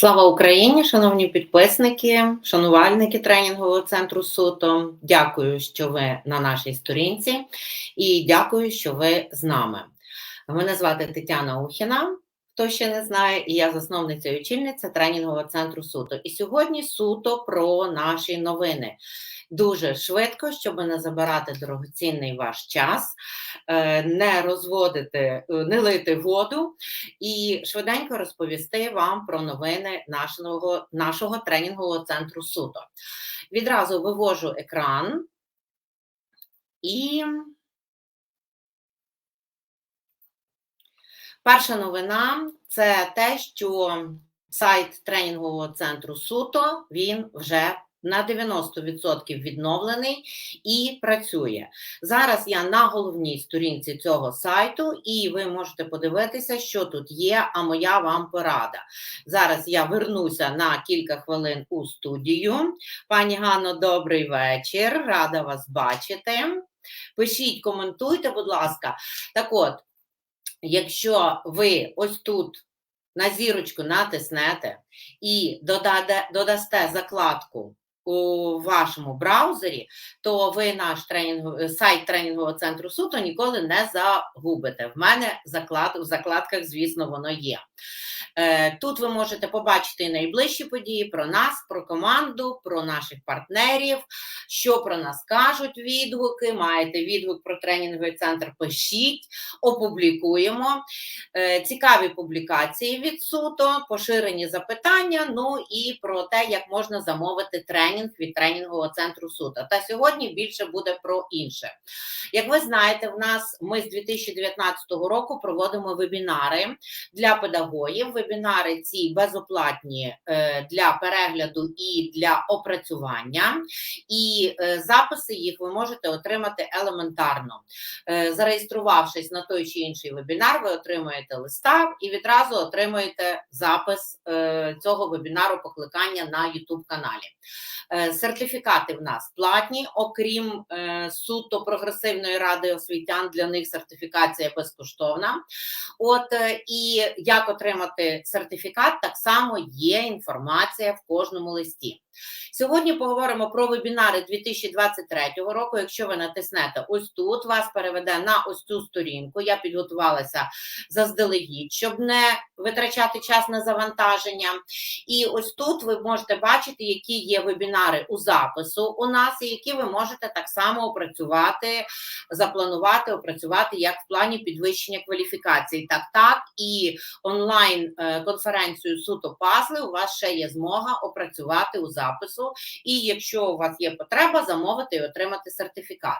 Слава Україні, шановні підписники, шанувальники тренінгового центру СУТО. Дякую, що ви на нашій сторінці, і дякую, що ви з нами. Мене звати Тетяна Ухіна, хто ще не знає, і я засновниця і очільниця тренінгового центру СУТО. І сьогодні суто про наші новини дуже швидко, щоб не забирати дорогоцінний ваш час, е, не розводити, е, не лити воду і швиденько розповісти вам про новини нашого, нашого тренінгового центру суто. Відразу вивожу екран і. Перша новина це те, що сайт тренінгового центру суто він вже на 90% відновлений і працює. Зараз я на головній сторінці цього сайту, і ви можете подивитися, що тут є, а моя вам порада. Зараз я вернуся на кілька хвилин у студію. Пані Ганно, добрий вечір. Рада вас бачити. Пишіть, коментуйте, будь ласка. Так от, якщо ви ось тут. На зірочку натиснете і додасте закладку у вашому браузері, то ви наш тренінг, сайт тренінгового центру суто ніколи не загубите. В мене заклад, в закладках, звісно, воно є. Е, тут ви можете побачити найближчі події про нас, про команду, про наших партнерів, що про нас кажуть відгуки. Маєте відгук про тренінговий центр, пишіть, опублікуємо. Е, цікаві публікації від суто, поширені запитання, ну і про те, як можна замовити тренінг від тренінгового центру суто. Та сьогодні більше буде про інше. Як ви знаєте, в нас ми з 2019 року проводимо вебінари для педагогів вебінари ці безоплатні е, для перегляду і для опрацювання, і е, записи їх ви можете отримати елементарно. Е, зареєструвавшись на той чи інший вебінар, ви отримуєте листа і відразу отримуєте запис цього вебінару покликання на YouTube каналі. Сертифікати в нас платні, окрім суто прогресивної ради освітян, для них сертифікація безкоштовна. От і як отримати сертифікат, так само є інформація в кожному листі. Сьогодні поговоримо про вебінари 2023 року. Якщо ви натиснете ось тут, вас переведе на ось цю сторінку. Я підготувалася заздалегідь, щоб не витрачати час на завантаження. І ось тут ви можете бачити, які є вебінари у запису у нас, і які ви можете так само опрацювати, запланувати, опрацювати як в плані підвищення кваліфікації. Так, так, і онлайн-конференцію е, суто пазли у вас ще є змога опрацювати у запису, і якщо у вас є потреба, замовити і отримати сертифікат.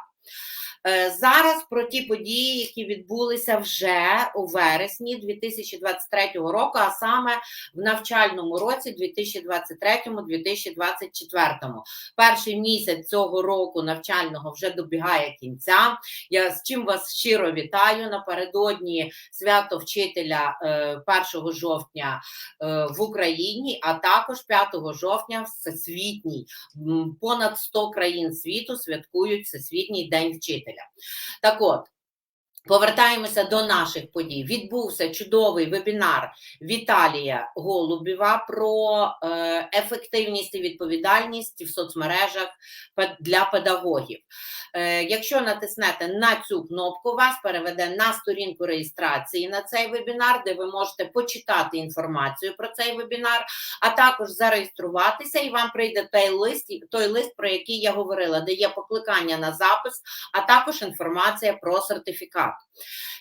Е, зараз про ті події, які відбулися вже у вересні 2023 року, а саме в навчальному році 2023-2024. Перший місяць цього року навчального вже добігає кінця. Я з чим вас щиро вітаю напередодні свято вчителя 1 е, жовтня е, в Україні, а також 5 жовтня всесвітній. Понад 100 країн світу святкують всесвітній день вчителя вчителя. Так от. Повертаємося до наших подій. Відбувся чудовий вебінар Віталія Голубєва про е, ефективність і відповідальність в соцмережах для педагогів. Е, Якщо натиснете на цю кнопку, вас переведе на сторінку реєстрації на цей вебінар, де ви можете почитати інформацію про цей вебінар, а також зареєструватися, і вам прийде той лист, той лист, про який я говорила, де є покликання на запис, а також інформація про сертифікат.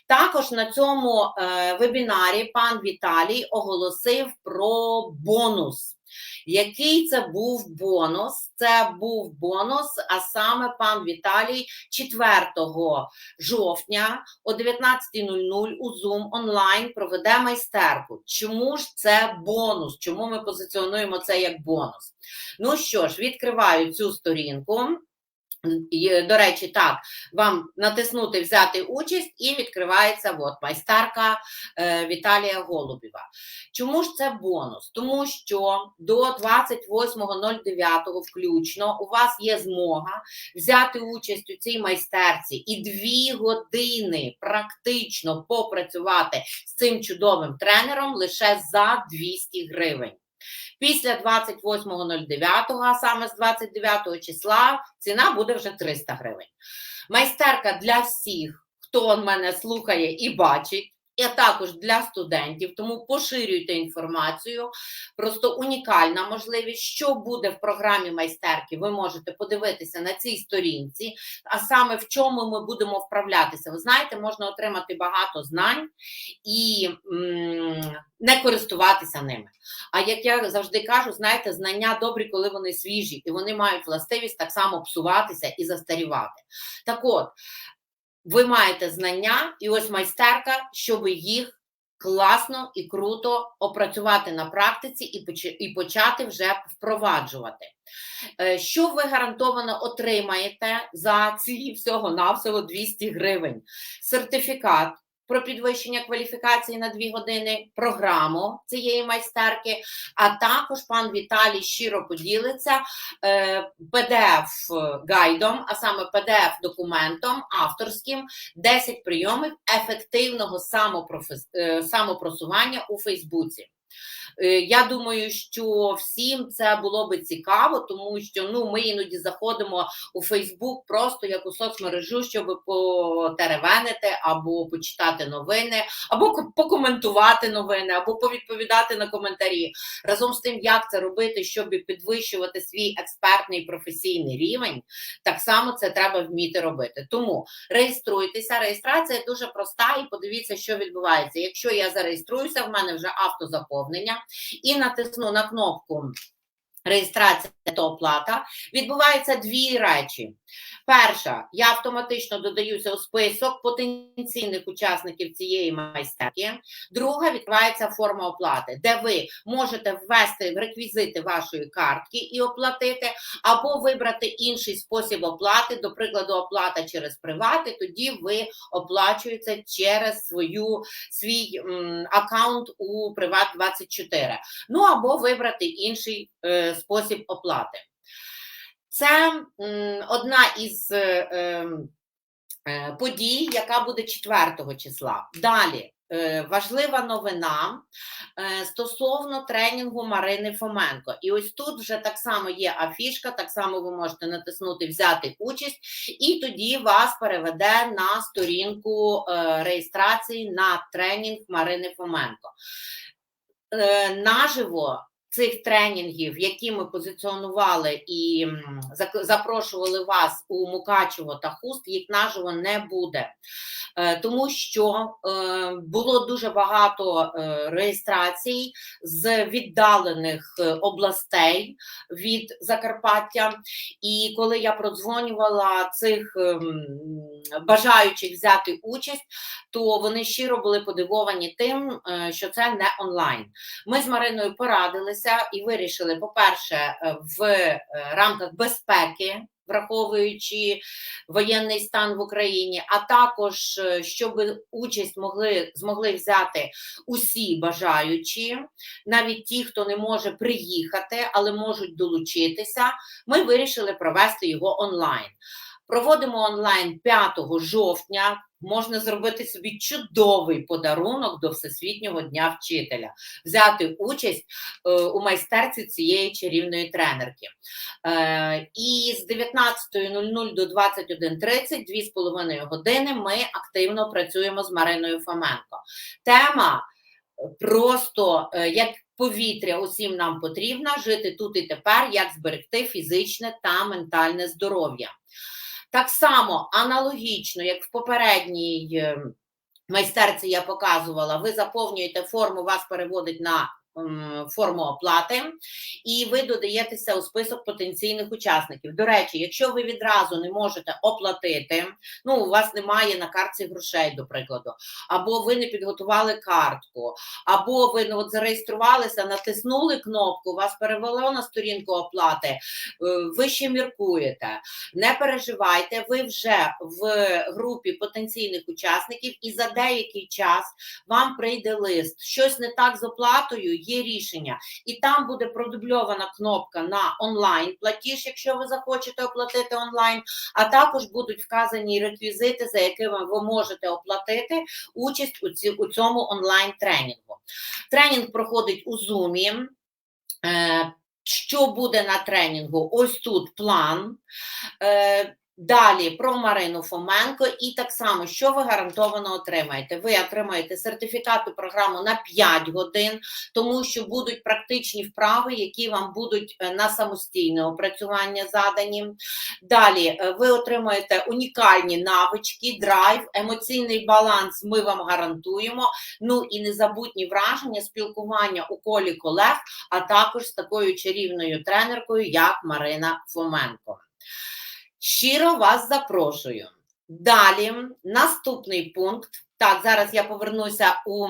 Також на цьому е, вебінарі пан Віталій оголосив про бонус. Який це був бонус? Це був бонус, а саме пан Віталій 4 жовтня о 19.00 у Zoom онлайн проведе майстерку. Чому ж це бонус? Чому ми позиціонуємо це як бонус? Ну що ж, відкриваю цю сторінку. До речі, так, вам натиснути Взяти участь і відкривається от, майстерка е, Віталія Голубєва. Чому ж це бонус? Тому що до 28.09 включно у вас є змога взяти участь у цій майстерці і дві години практично попрацювати з цим чудовим тренером лише за 200 гривень. Після 28.09, а саме з 29 числа, ціна буде вже 300 гривень. Майстерка для всіх, хто мене слухає і бачить. І також для студентів, тому поширюйте інформацію. Просто унікальна можливість, що буде в програмі майстерки. Ви можете подивитися на цій сторінці, а саме в чому ми будемо вправлятися. Ви знаєте, можна отримати багато знань і м, не користуватися ними. А як я завжди кажу, знаєте, знання добрі, коли вони свіжі, і вони мають властивість так само псуватися і застарівати. Так от, ви маєте знання, і ось майстерка, щоб їх класно і круто опрацювати на практиці і почати вже впроваджувати. Е, Що ви гарантовано отримаєте за ці всього-навсього 200 гривень? Сертифікат про підвищення кваліфікації на дві години, програму цієї майстерки, а також пан Віталій щиро поділиться е, PDF-гайдом, а саме PDF-документом авторським 10 прийомів ефективного самопрофес- е, самопросування у Фейсбуці. Е, Я думаю, що всім це було би цікаво, тому що ну ми іноді заходимо у Фейсбук просто як у соцмережу, щоб потеревенити або почитати новини, або покоментувати новини, або повідповідати на коментарі. Разом з тим, як це робити, щоб підвищувати свій експертний професійний рівень, так само це треба вміти робити. Тому реєструйтеся. Реєстрація дуже проста, і подивіться, що відбувається. Якщо я зареєструюся, в мене вже автозаповнення і натисну на кнопку. Реєстрація та оплата відбуваються дві речі. Перша, я автоматично додаюся у список потенційних учасників цієї майстерки. Друга відкривається форма оплати, де ви можете ввести реквізити вашої картки і оплатити, або вибрати інший спосіб оплати, до прикладу, оплата через привати. Тоді ви оплачуєте через свою свій аккаунт у Приват 24 Ну або вибрати інший е, спосіб оплати. Це одна із е, ем, е, подій, яка буде 4 числа. Далі. е, Важлива новина стосовно тренінгу Марини Фоменко. І ось тут вже так само є афішка, так само ви можете натиснути Взяти участь, і тоді вас переведе на сторінку реєстрації на тренінг Марини Фоменко. Наживо цих тренінгів, які ми позиціонували і запрошували вас у Мукачево та Хуст, їх наживо не буде, Е, тому що е, було дуже багато е, реєстрацій з віддалених областей від Закарпаття. І коли я продзвонювала цих ем, бажаючих взяти участь, то вони щиро були подивовані тим, що це не онлайн. Ми з Мариною порадилися і вирішили, по-перше, е, в е, рамках безпеки. Враховуючи воєнний стан в Україні, а також е, щоб участь могли змогли взяти усі бажаючі, навіть ті, хто не може приїхати, але можуть долучитися, ми вирішили провести його онлайн. Проводимо онлайн 5 жовтня. Можна зробити собі чудовий подарунок до Всесвітнього дня вчителя, взяти участь е, у майстерці цієї чарівної тренерки. Е, і з 19.00 до 21.30, 2,5 години, ми активно працюємо з Мариною Фоменко. Тема е, просто як повітря усім нам потрібно жити тут і тепер, як зберегти фізичне та ментальне здоров'я. Так само аналогічно, як в попередній е, майстерці я показувала, ви заповнюєте форму, вас переводить на форму оплати, і ви додаєтеся у список потенційних учасників. До речі, якщо ви відразу не можете оплатити, ну у вас немає на картці грошей, до прикладу, або ви не підготували картку, або ви ну, от зареєструвалися, натиснули кнопку, вас перевело на сторінку оплати, е, ви ще міркуєте. Не переживайте, ви вже в групі потенційних учасників, і за деякий час вам прийде лист. Щось не так з оплатою, є рішення. І там буде продубльована кнопка на онлайн платіж, якщо ви захочете оплатити онлайн, а також будуть вказані реквізити, за якими ви можете оплатити участь у, ці, у цьому онлайн тренінгу. Тренінг проходить у Zoom. Е, що буде на тренінгу? Ось тут план. Далі про Марину Фоменко, і так само, що ви гарантовано отримаєте? Ви отримаєте сертифікат програму на 5 годин, тому що будуть практичні вправи, які вам будуть е, на самостійне опрацювання задані. Далі е, ви отримаєте унікальні навички, драйв, емоційний баланс. Ми вам гарантуємо. Ну і незабутні враження, спілкування у колі колег, а також з такою чарівною тренеркою, як Марина Фоменко. Щиро вас запрошую. Далі, наступний пункт. Так, зараз я повернуся у.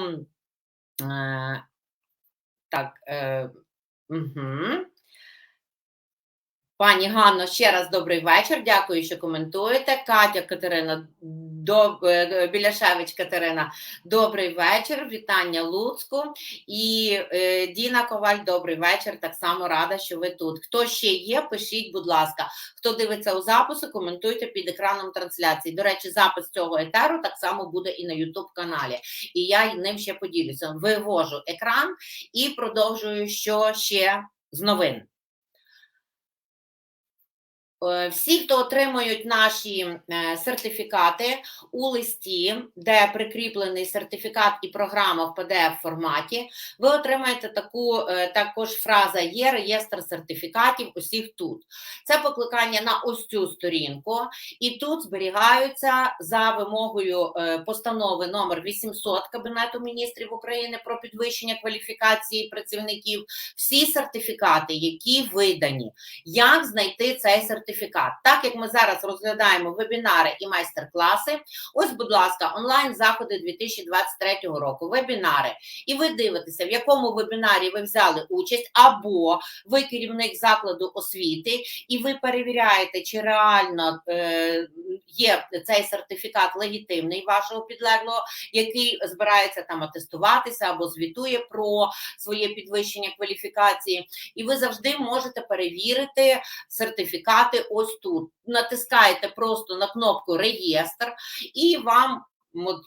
Е, так, е, угу. Пані Ганно, ще раз добрий вечір. Дякую, що коментуєте. Катя Катерина до, е, Біляшевич Катерина, добрий вечір. Вітання Луцьку. І е, Діна Коваль, добрий вечір. Так само рада, що ви тут. Хто ще є, пишіть, будь ласка. Хто дивиться у запису, коментуйте під екраном трансляції. До речі, запис цього етеру так само буде і на YouTube каналі. І я ним ще поділюся. Вивожу екран і продовжую, що ще з новин. Е, всі, хто отримують наші е, сертифікати у листі, де прикріплений сертифікат і програма в pdf форматі, ви отримаєте таку е, також фраза є реєстр сертифікатів усіх тут. Це покликання на ось цю сторінку, і тут зберігаються за вимогою постанови номер 800 Кабінету міністрів України про підвищення кваліфікації працівників, всі сертифікати, які видані, як знайти цей сертифікат сертифікат. Так як ми зараз розглядаємо вебінари і майстер-класи, ось, будь ласка, онлайн-заходи 2023 року, вебінари. І ви дивитеся, в якому вебінарі ви взяли участь, або ви керівник закладу освіти, і ви перевіряєте, чи реально е, є цей сертифікат легітимний вашого підлеглого, який збирається там атестуватися або звітує про своє підвищення кваліфікації. І ви завжди можете перевірити сертифікати ось тут. Натискаєте просто на кнопку реєстр, і вам.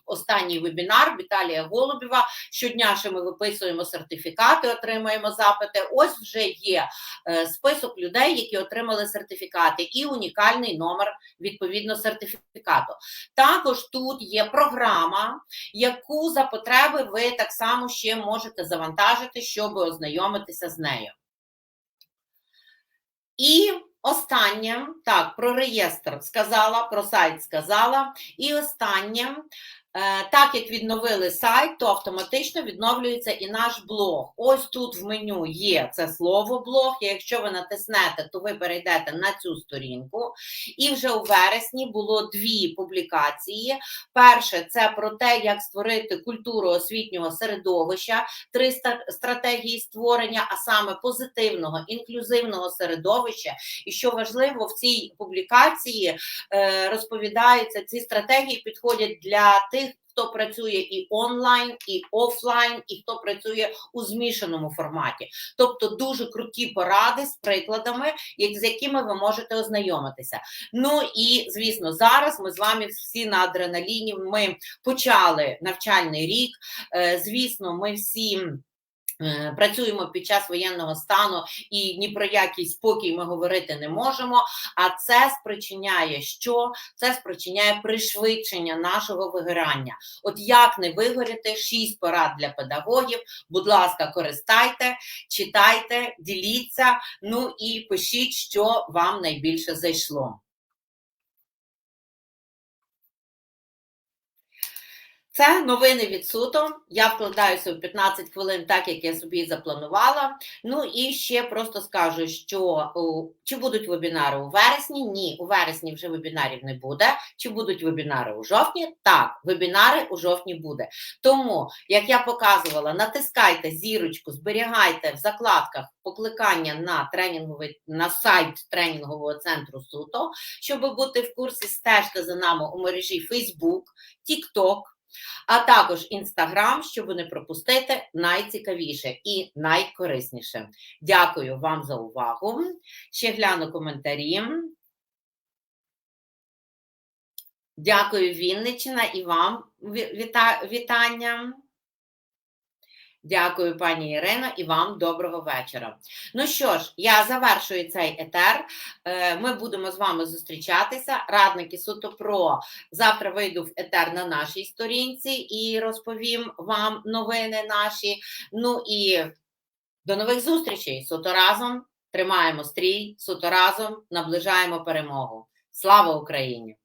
Останній вебінар Віталія Голубєва. Щодня що ми виписуємо сертифікати, отримаємо запити. Ось вже є е, список людей, які отримали сертифікати, і унікальний номер відповідно сертифікату. Також тут є програма, яку за потреби ви так само ще можете завантажити, щоб ознайомитися з нею. І Останнє, так, про реєстр. Сказала, про сайт сказала. І останнє так як відновили сайт, то автоматично відновлюється і наш блог. Ось тут в меню є це слово блог. і Якщо ви натиснете, то ви перейдете на цю сторінку. І вже у вересні було дві публікації. Перше це про те, як створити культуру освітнього середовища, три стратегії створення, а саме позитивного, інклюзивного середовища. І що важливо, в цій публікації е, розповідається, ці стратегії підходять для тих хто працює і онлайн, і офлайн, і хто працює у змішаному форматі. Тобто дуже круті поради з прикладами, з якими ви можете ознайомитися. Ну і звісно, зараз ми з вами всі на адреналіні. Ми почали навчальний рік. Е, звісно, ми всі. Е, працюємо під час воєнного стану і ні про який спокій ми говорити не можемо. А це спричиняє що? Це спричиняє пришвидшення нашого вигорання. От як не вигоріти, шість порад для педагогів. Будь ласка, користайте, читайте, діліться, ну і пишіть, що вам найбільше зайшло. Це новини від суто. Я вкладаюся в 15 хвилин, так як я собі запланувала. Ну і ще просто скажу, що чи будуть вебінари у вересні? Ні, у вересні вже вебінарів не буде. Чи будуть вебінари у жовтні? Так, вебінари у жовтні буде. Тому, як я показувала, натискайте зірочку, зберігайте в закладках покликання на тренінговий на сайт тренінгового центру суто, щоб бути в курсі, стежте за нами у мережі Facebook, TikTok а також Інстаграм, щоб не пропустити найцікавіше і найкорисніше. Дякую вам за увагу. Ще гляну коментарі. Дякую, Вінничина, і вам віта... вітання. Дякую, пані Ірино, і вам доброго вечора. Ну що ж, я завершую цей етер. Е, Ми будемо з вами зустрічатися. Радники суто про завтра вийду в етер на нашій сторінці і розповім вам новини наші. Ну і до нових зустрічей. Суто разом тримаємо стрій, суто разом наближаємо перемогу. Слава Україні!